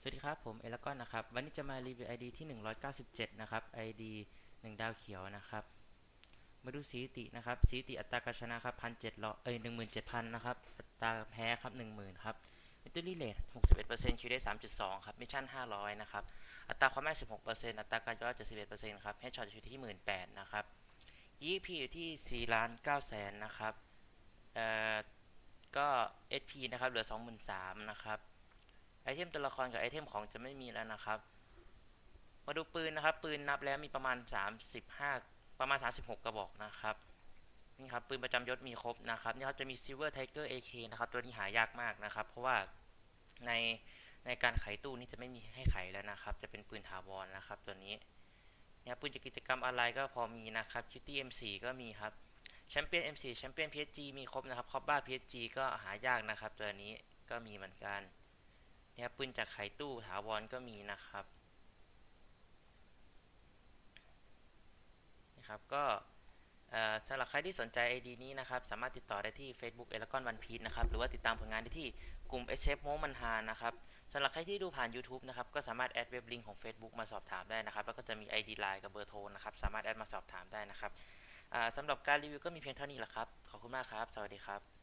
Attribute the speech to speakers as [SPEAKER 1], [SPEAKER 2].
[SPEAKER 1] สวัสดีครับ ผมเอลกอนนะครับ วันนี้จะมารีวิว ID ที่ 197 นะครับ ID 1 ดาวเขียวนะครับ มาดูสถิตินะครับสถิติอัตราการชนะครับ1,700เอ้ย17,000นะครับ อัตราแพ้ครับ10,000ครับมิตรลีเลท61%คิวได้3.2ครับ มิชชั่น500นะครับ อัตราความแม่น16%อัตราการย้อน71%ครับเฮดช็อตอยู่ที่18,000นะครับ EP อยู่ที่4ล้าน9แสนนะครับ เอ่อ ก็ SP นะครับ เหลือ23,000นะครับ ไอเทมตัวละครกับไอเทมของจะไม่มีแล้วนะครับ มาดูปืนนะครับ ปืนนับแล้วมีประมาณ 35 ประมาณ 36 กระบอกนะครับ นี่ครับปืนประจำยศมีครบนะครับ นี่เขาจะมี Silver Tiger AK นะครับ ตัวนี้หายากมากนะครับ เพราะว่าในในการไขตู้นี่จะไม่มีให้ไขแล้วนะครับ จะเป็นปืนถาวรนะครับ ตัวนี้เนี่ยปืนจากกิจกรรมอะไรก็พอมีนะครับ Kitty M4 ก็มีครับแชมเปี้ยน M4 แชมเปี้ยน PSG มีครบนะครับคอบบ้า PSG ก็หายากนะครับ ตัวนี้ก็มีเหมือนกัน เนี่ยปืนจากไขตู้ถาวรก็มีนะครับนะครับก็สำหรับใครที่สนใจ ID นี้นะครับ สามารถติดต่อได้ที่ Facebook เอลกอนวันพีชนะครับ หรือว่าติดตามผลงานได้ที่กลุ่ม s f โมมันฮานะครับสำหรับใครที่ดูผ่าน YouTube นะครับ ก็สามารถแอดเว็บลิงก์ของ Facebook มาสอบถามได้นะครับ แล้วก็จะมี ID Line กับเบอร์โทรนะครับ สามารถแอดมาสอบถามได้นะครับสำหรับการรีวิวก็มีเพียงเท่านี้แหละครับ ขอบคุณมากครับ สวัสดีครับ